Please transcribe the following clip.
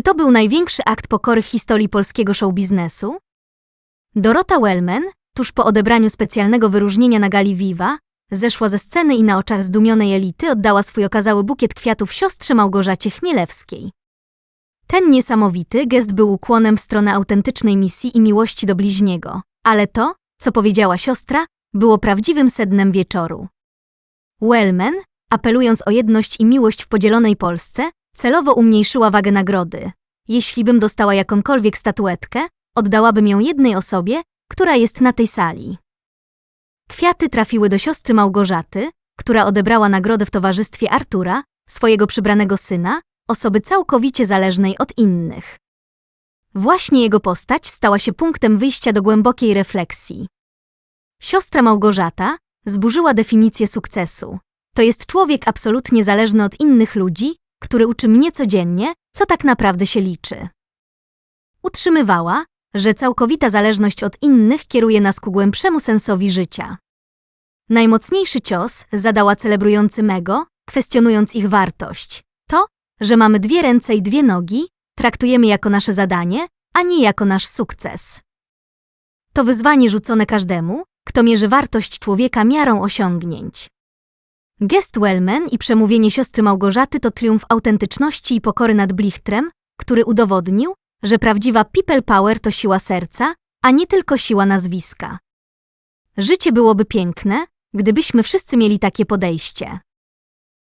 Czy to był największy akt pokory w historii polskiego showbiznesu? Dorota Wellman, tuż po odebraniu specjalnego wyróżnienia na gali Viva, zeszła ze sceny i na oczach zdumionej elity oddała swój okazały bukiet kwiatów siostrze Małgorzacie Chmielewskiej. Ten niesamowity gest był ukłonem w stronę autentycznej misji i miłości do bliźniego, ale to, co powiedziała siostra, było prawdziwym sednem wieczoru. Wellman, apelując o jedność i miłość w podzielonej Polsce, celowo umniejszyła wagę nagrody. Jeśli bym dostała jakąkolwiek statuetkę, oddałabym ją jednej osobie, która jest na tej sali. Kwiaty trafiły do siostry Małgorzaty, która odebrała nagrodę w towarzystwie Artura, swojego przybranego syna, osoby całkowicie zależnej od innych. Właśnie jego postać stała się punktem wyjścia do głębokiej refleksji. Siostra Małgorzata zburzyła definicję sukcesu. To jest człowiek absolutnie zależny od innych ludzi, który uczy mnie codziennie, co tak naprawdę się liczy. Utrzymywała, że całkowita zależność od innych kieruje nas ku głębszemu sensowi życia. Najmocniejszy cios zadała celebrujący Mego, kwestionując ich wartość. To, że mamy dwie ręce i dwie nogi, traktujemy jako nasze zadanie, a nie jako nasz sukces. To wyzwanie rzucone każdemu, kto mierzy wartość człowieka miarą osiągnięć. Gest Wellman i przemówienie siostry Małgorzaty to triumf autentyczności i pokory nad blichtrem, który udowodnił, że prawdziwa people power to siła serca, a nie tylko siła nazwiska. Życie byłoby piękne, gdybyśmy wszyscy mieli takie podejście.